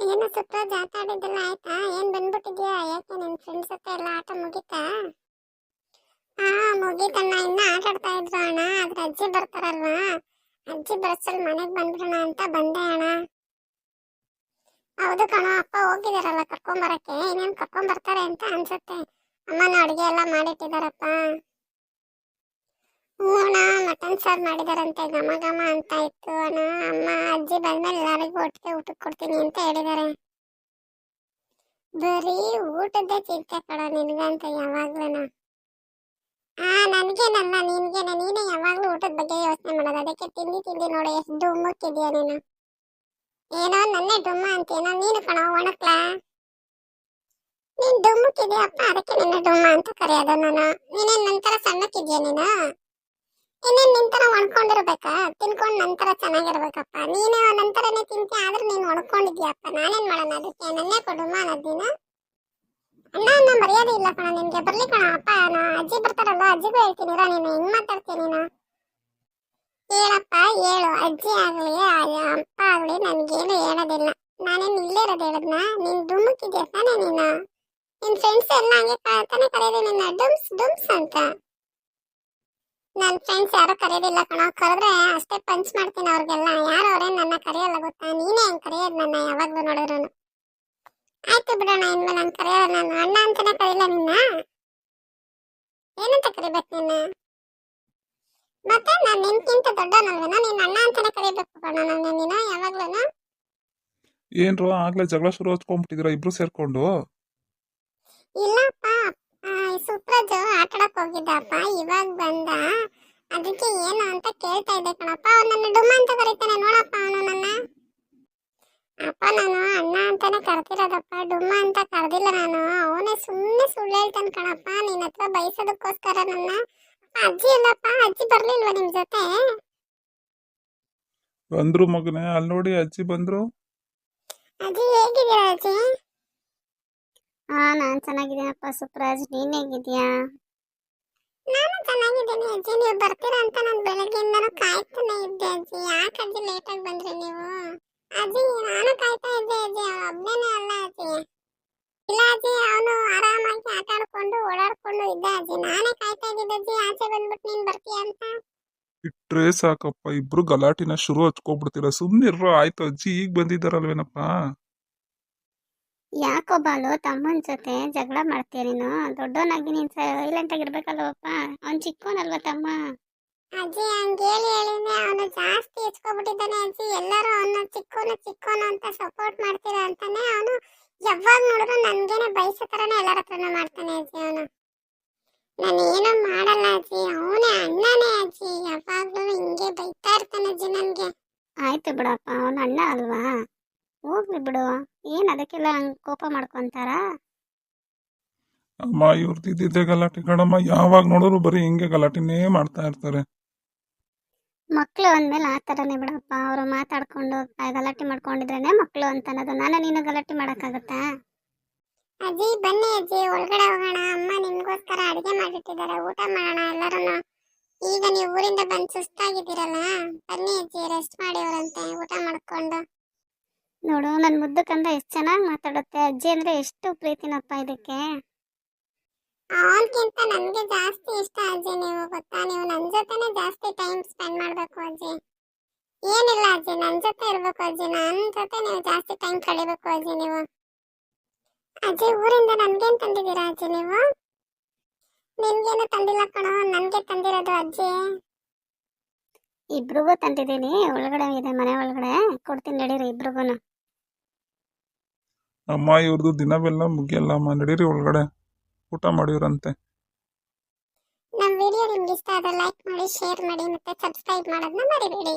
ಏನು ಸುತ್ತ ಜಾತಾಡಿದ್ದೆಲ್ಲ ಆಯ್ತಾ? ಏನ್ ಬಂದ್ಬಿಟ್ಟಿದ್ಯಾ? ಯಾಕೆ ನಿನ್ ಫ್ರೆಂಡ್ಸ್ ಹತ್ರ ಎಲ್ಲ ಆಟ ಮುಗೀತಾ? ಹಾ ಮುಗೀತಣ್ಣ. ಇನ್ನ ಆಟ ಆಡ್ತಾ ಇದ್ರು ಅಣ್ಣ. ಆದ್ರೆ ಅಜ್ಜಿ ಬರ್ತಾರಲ್ವಾ? ಅಜ್ಜಿ ಬರ್ಸಲ್ ಮನೆಗ್ ಬಂದ್ಬಿಡೋಣ ಅಂತ ಬಂದೆ ಅಣ್ಣ. ಹೌದು ಕಣೋ, ಅಪ್ಪ ಹೋಗಿದಾರಲ್ಲ ಕರ್ಕೊಂಬರಕ್ಕೆ. ಇನ್ನೇನ್ ಕರ್ಕೊಂಡ್ ಬರ್ತಾರೆ ಅಂತ ಅನ್ಸುತ್ತೆ. ಅಮ್ಮನ ಅಡುಗೆ ಎಲ್ಲ ಮಾಡಿಟ್ಟಿದಾರಪ್ಪ. ಹ್ಞೂ ಮಟನ್ ಸಾರು ಮಾಡಿದಾರಂತೆ, ಘಮ ಘಮ ಅಂತ ಇತ್ತು. ಅಣ್ಣ, ಅಮ್ಮ, ಅಜ್ಜಿ ಬಂದ್ಮೇಲೆ ಎಲ್ಲರಿಗೂ ಒಟ್ಟಿಗೆ ಊಟಕ್ಕೆ ಕೊಡ್ತೀನಿ ಅಂತ ಹೇಳಿದಾರೆ ಬರೀ ಊಟದ ಚಿಂತೆ ಕಣ ನಿನ್ಗಂತ ಯಾವಾಗ್ಲೂ ಆ ನನ್ಗೇನಲ್ಲ ನಿನ್ಗೇನ ನೀನೇ ಯಾವಾಗ್ಲೂ ಊಟದ ಬಗ್ಗೆ ಯೋಚನೆ ಮಾಡೋದು. ಅದಕ್ಕೆ ತಿಂಡಿ ತಿಂಡಿ ನೋಡಿ, ಎಷ್ಟು ಡುಮ್ಮಕ್ಕಿದ್ಯಾ ನೀನು. ಏನೋ ನನ್ನೇ ಡುಮ್ಮ ಅಂತೇನೋ ನೀನು ಕಣ, ಒಣಕ್ಲಾ? ನೀನ್ ಅಪ್ಪ? ಅದಕ್ಕೆ ನಿನ್ನ ಡುಮ್ಮ ಅಂತ ಕರೆಯೋದು ನಾನು. ನೀನೇನ್ ನಂತರ ಸಣ್ಣಕ್ಕಿದ್ಯಾ ನೀನು? ಇನ್ನೇನ್ ನಿಂತರ ಒಣ್ಕೊಂಡಿರ್ಬೇಕಾ ತಿನ್ಕೊಂಡ್ ನಂತರ ಚೆನ್ನಾಗಿರ್ಬೇಕಪ್ಪ. ನೀನೇ ನಂತರನೇ ತಿಂತಿ, ಆದ್ರೆ ನೀನ್ ಒಣ್ಕೊಂಡಿದ್ಯಪ್ಪ ನಾನೇನ್ ಮಾಡೋಣ ಅದಕ್ಕೆ? ನನ್ನೇ ಕೊಡುಮ ಅನ್ನೋದಿನ ಅಣ್ಣ ಅಣ್ಣ, ಮರ್ಯಾದೆ ಇಲ್ಲ ಕಣ ನಿನ್ಗೆ. ಬರ್ಲಿ ಕಣ, ಅಪ್ಪ, ನಾ ಅಜ್ಜಿ ಬರ್ತಾರಲ್ಲ ಅಜ್ಜಿಗೂ ಹೇಳ್ತೀನಿ, ಇರೋ ನೀನು. ಹೆಂಗ್ ಮಾತಾಡ್ತೀನಿ ನೀನು? ಹೇಳಪ್ಪ, ಹೇಳು. ಅಜ್ಜಿ ಆಗ್ಲಿ ಅಪ್ಪ ಆಗ್ಲಿ, ನನ್ಗೇನು ಹೇಳೋದಿಲ್ಲ. ನಾನೇನ್ ಇಲ್ಲೇ ಇರೋದು ಹೇಳದ್ನ? ನೀನ್ ಡುಮ್ಮಕ್ಕಿದ್ಯಾ ತಾನೇ ನೀನು? ನಿನ್ ಫ್ರೆಂಡ್ಸ್ ಎಲ್ಲ ಹಂಗೆ ತಾನೇ ಕರೆಯೋದು ನಿನ್ನ? ಡುಮ್ಸ್ ಡುಮ್ಸ್ ಅಂತ. ನನ್ನ ಫ್ರೆಂಡ್ಸ್ ಯಾರು ಕರೆಯೋದಿಲ್ಲ ಕಣ. ಕರೆದ್ರೆ ಅಷ್ಟೇ ಪಂಚ್ ಮಾಡ್ತೀನಿ ಅವ್ರಿಗೆಲ್ಲ. ಯಾರು ಅವರೇ ನನ್ನ ಕರೆಯಲ್ಲ ಗೊತ್ತಾ? ನೀನೇ ಹೆಂಗ್ ಕರೆಯೋದು ನನ್ನ ಯಾವಾಗ್ಲೂ ನೋಡಿದ್ರು ಆಯ್ತು ಬಿಡೋಣ ಇನ್ಮೇಲೆ ನಾನು ಕರೆಯಲ್ಲ ನಾನು. ಅಣ್ಣ ಅಂತಾನೆ ಕರೀಲ ನಿನ್ನ? ಏನಂತ ಕರಿಬೇಕು ನಿನ್ನ? ಮತ್ತೆ ನಾನು ನಿನ್ಕಿಂತ ದೊಡ್ಡವನಲ್ವೇನ? ನಿನ್ನ ಅಣ್ಣ ಅಂತಾನೆ ಕರಿಬೇಕು ಕಣ ನನ್ನ ನೀನು ಯಾವಾಗ್ಲೂ ಏನ್ರೋ ಆಗ್ಲೇ ಜಗಳ ಶುರು ಹಚ್ಕೊಂಡ್ಬಿಟ್ಟಿದ್ದೀರಾ ಇಬ್ರು ಸೇರ್ಕೊಂಡು? ಇಲ್ಲ ಹೋಗಿದ್ದಪ್ಪ ಇವಾಗ ಬಂದ? ಅದಕ್ಕೆ ಏನು ಅಂತ ಕೇಳ್ತಾ ಇದ್ದೆ ಕಣಪ್ಪ. ಅವ್ನು ನನ್ನ ಡುಮ್ಮ ಅಂತ ಕರೀತಾನೆ ನೋಡಪ್ಪ ಅವನು ನನ್ನ. ಅಪ್ಪ ನಾನು ಅಣ್ಣ ಅಂತಾನೆ ಕರ್ತಿರೋದಪ್ಪ ಡುಮ್ಮ ಅಂತ ಕರೆದಿಲ್ಲ ನಾನು. ಅವನೇ ಸುಮ್ಮನೆ ಸುಳ್ಳು ಹೇಳ್ತಾನೆ ಕಣಪ್ಪ ನಿನ್ನ ಹತ್ರ ಬಯಸೋದಕ್ಕೋಸ್ಕರ ನನ್ನ. ಅಜ್ಜಿ ಇಲ್ಲಪ್ಪ ಅಜ್ಜಿ ಬರ್ಲಿಲ್ವಾ ನಿಮ್ ಜೊತೆ? ಬಂದ್ರು ಮಗನೇ ಅಲ್ಲಿ ನೋಡಿ ಅಜ್ಜಿ ಬಂದ್ರು. ಅಜ್ಜಿ ಹೇಗಿದ್ದೀರಾ ಅಜ್ಜಿ? ಹಾ ನಾನ್ ಚೆನ್ನಾಗಿದ್ದೀನಪ್ಪ ಸುಪ್ರಾಜ್ ನೀನ್ ಹೇಗಿದ್ಯಾ ನಾನು ಚೆನ್ನಾಗಿದ್ದೀನಿ ಅಜ್ಜಿ. ನೀವು ಬರ್ತೀರಾ ಅಂತ ನಾನು ಬೆಳಗ್ಗೆಯಿಂದನೂ ಕಾಯ್ತಾನೆ ಇದ್ದೆ ಅಜ್ಜಿ. ಯಾಕೆ ಅಜ್ಜಿ ಲೇಟಾಗಿ ಬಂದ್ರಿ ನೀವು? ಅಜ್ಜಿ, ನಾನು ಕಾಯ್ತಾ ಇದ್ದೆ ಅಜ್ಜಿ. ಒಬ್ಬನೇ ಅಲ್ಲ ಅಜ್ಜಿ. ಇಲ್ಲ ಅಜ್ಜಿ, ಅವನು ಆರಾಮಾಗಿ ಆಟ ಆಡ್ಕೊಂಡು, ಓಡಾಡ್ಕೊಂಡು ಇದ್ದ ಅಜ್ಜಿ. ನಾನೇ ಕಾಯ್ತಾ ಇದ್ದಿದ್ದೆ ಅಜ್ಜಿ. ಆಚೆ ಬಂದ್ಬಿಟ್ಟು ನೀನು ಬರ್ತೀಯ ಅಂತ? ಇಟ್ರೆ ಸಾಕಪ್ಪ, ಇಬ್ರು ಗಲಾಟಿನ ಶುರು ಹಚ್ಕೊಬಿಡ್ತೀರ. ಸುಮ್ನಿರ್ರೋ, ಆಯ್ತು ಅಜ್ಜಿ. ಈಗ ಬಂದಿದ್ದಾರಲ್ವೇನಪ್ಪ? ಯಾಕೋ ಬಾಲು ತಮ್ಮನ ಜೊತೆ ಜಗಳ ಮಾಡ್ತೀಯ ನೀನು? ದೊಡ್ಡವನಾಗಿ ನೀನ್ ಸೈಲೆಂಟ್ ಆಗಿರ್ಬೇಕಲ್ವಪ್ಪ ಅವ್ನ್ ಚಿಕ್ಕವನಲ್ವಾ ತಮ್ಮ? ಅಜ್ಜಿ ಹಂಗೇಳಿ ಹೇಳಿ ಹೇಳಿನೇ ಅವನು ಜಾಸ್ತಿ ಹೆಚ್ಕೊಬಿಟ್ಟಿದ್ದಾನೆ ಅಜ್ಜಿ. ಎಲ್ಲರೂ ಅವನು ಚಿಕ್ಕವನು ಚಿಕ್ಕವನು ಅಂತ ಸಪೋರ್ಟ್ ಮಾಡ್ತೀರಾ ಅಂತಾನೆ ಅವನು ಯಾವಾಗ ನೋಡಿದ್ರು ನನ್ಗೇನೆ ಬಯಸೋ ಥರನೇ ಎಲ್ಲರ ಹತ್ರನೂ ಮಾಡ್ತಾನೆ ಅಜ್ಜಿ ಅವನು. ನಾನು ಏನೋ ಮಾಡಲ್ಲ ಅಜ್ಜಿ. ಅವನೇ ಅಣ್ಣನೇ ಅಜ್ಜಿ. ಯಾವಾಗಲೂ ಹಿಂಗೆ ಬೈತಾ ಇರ್ತಾನೆ ಅಜ್ಜಿ ನನಗೆ. ಆಯ್ತು ಬಿಡಪ್ಪ. ಅವನ ಅಣ್ಣ ಅಲ್ವಾ? ಹೋಗ್ಲಿ ಬಿಡು. ಏನ್ ಅದಕ್ಕೆಲ್ಲ ಕೋಪ ಮಾಡ್ಕೊಂತಾರ? ಅಮ್ಮ ಇವ್ರದ್ದು ತಿದ್ದಿದ್ದೆ ಗಲಾಟೆ ಕಣಮ್ಮ. ಯಾವಾಗ ನೋಡಿದ್ರು ಬರೀ ಹಿಂಗೆ ಗಲಾಟೆನೇ ಮಾಡ್ತಾ ಇರ್ತಾರೆ. ಮಕ್ಳು ಅಂದ್ಮೇಲೆ ಆ ಥರನೇ ಬಿಡಪ್ಪ. ಅವರು ಮಾತಾಡ್ಕೊಂಡು ಗಲಾಟೆ ಮಾಡ್ಕೊಂಡಿದ್ರೇನೆ ಮಕ್ಳು ಅಂತ ಅನ್ನೋದು ನಾನು ನೀನು ಗಲಾಟೆ ಮಾಡೋಕ್ಕಾಗುತ್ತಾ? ಅಜ್ಜಿ ಬನ್ನಿ ಅಜ್ಜಿ. ಒಳಗಡೆ ಹೋಗೋಣ. ಅಮ್ಮ ನಿಮ್ಗೋಸ್ಕರ ಅಡುಗೆ ಮಾಡಿಟ್ಟಿದ್ದಾರೆ ಊಟ ಮಾಡೋಣ ಎಲ್ಲರೂ ಈಗ ನೀವು ಊರಿಂದ ಬಂದು ಸುಸ್ತಾಗಿದ್ದೀರಲ್ಲ? ಬನ್ನಿ ಅಜ್ಜಿ ರೆಸ್ಟ್ ಮಾಡಿ ಅವರಂತೆ. ಊಟ ಮಾಡ್ಕೊಂಡು. ನೋಡು ನನ್ನ ಮುದ್ದು ಕಂದ ಎಷ್ಟು ಚೆನ್ನಾಗಿ ಮಾತಾಡುತ್ತೆ. ಅಜ್ಜಿ ಅಂದ್ರೆ ಎಷ್ಟು ಪ್ರೀತಿನಪ್ಪ ಇದಕ್ಕೆ. ಅವನ್ಕಿಂತ ನನ್ಗೆ ಜಾಸ್ತಿ ಇಷ್ಟ ಅಜ್ಜಿ ನೀವು ಗೊತ್ತಾ? ನೀವು ನನ್ನ ಜೊತೆನೆ ಜಾಸ್ತಿ ಟೈಮ್ ಸ್ಪೆಂಡ್ ಮಾಡ್ಬೇಕು ಅಜ್ಜಿ. ಏನಿಲ್ಲ ಅಜ್ಜಿ ನನ್ನ ಜೊತೆ ಇರಬೇಕು ಅಜ್ಜಿ. ನನ್ ಜೊತೆ ನೀವು ಜಾಸ್ತಿ ಟೈಮ್ ಕಳಿಬೇಕು ಅಜ್ಜಿ ನೀವು. ಅಜ್ಜಿ ಊರಿಂದ ನನ್ಗೇನ್ ತಂದಿದ್ದೀರಾ ಅಜ್ಜಿ ನೀವು? ನಿನ್ಗೇನು ತಂದಿಲ್ಲ ಕಣೋ ನನ್ಗೆ ತಂದಿರೋದು ಅಜ್ಜಿ. ಇಬ್ರಿಗೂ ತಂದಿದ್ದೀನಿ ಒಳಗಡೆ ಇದೆ ಮನೆ ಒಳಗಡೆ. ಕೊಡ್ತೀನಿ ನಡೀರಿ ಇಬ್ರಿಗೂನು. ಅಮ್ಮ ಇವ್ರದ್ದು ದಿನವೆಲ್ಲ ಮುಗಿಯಲ್ಲಮ್ಮ ನಡೀರಿ ಒಳಗಡೆ. ಊಟ ಮಾಡಿವ್ರಂತೆ. ನಮ್ಮ ವಿಡಿಯೋ ನಿಮ್ಗೆ ಇಷ್ಟ ಆದರೆ ಲೈಕ್ ಮಾಡಿ ಶೇರ್ ಮಾಡಿ ಮತ್ತೆ ಸಬ್ಸ್ಕ್ರೈಬ್ ಮಾಡೋದನ್ನ ಮರಿಬೇಡಿ.